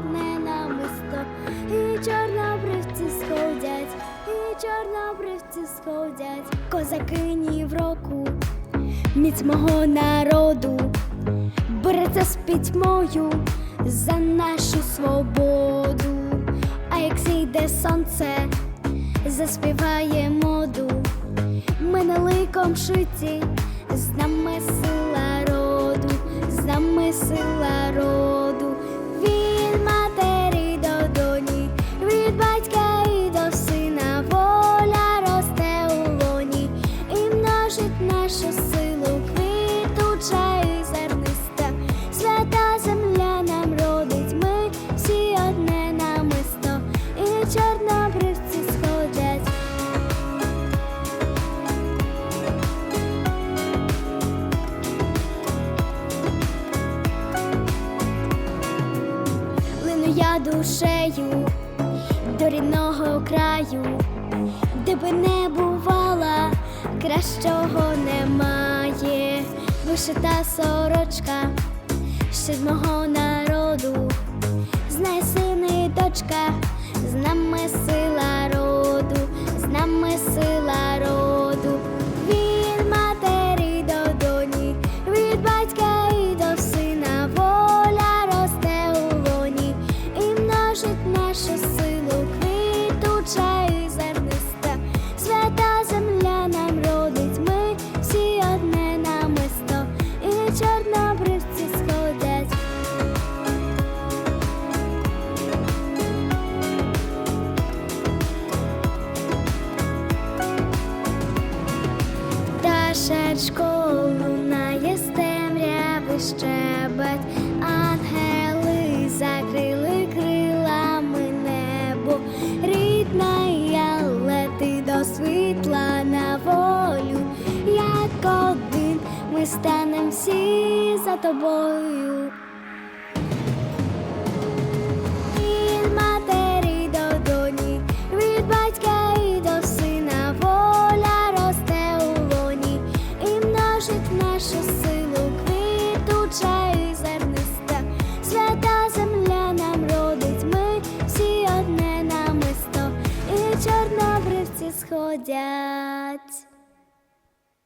одне намисто, і чорнобривці сходять, і чорнобривці сходять, козакині в року, міць мого народу, бореться з пітьмою за нашу свободу. А як зійде сонце, заспіває моду. Ми на ликом шиті, з нами сила роду, з нами сила роду. Я душею до рідного краю, де би не бувала, кращого немає. Вишита сорочка ще з мого народу, Пташечко лунає з темряви щебет, ангели закрили крилами небо, рідна я лети до світла на волю, як один ми станем всі за тобою. сходять.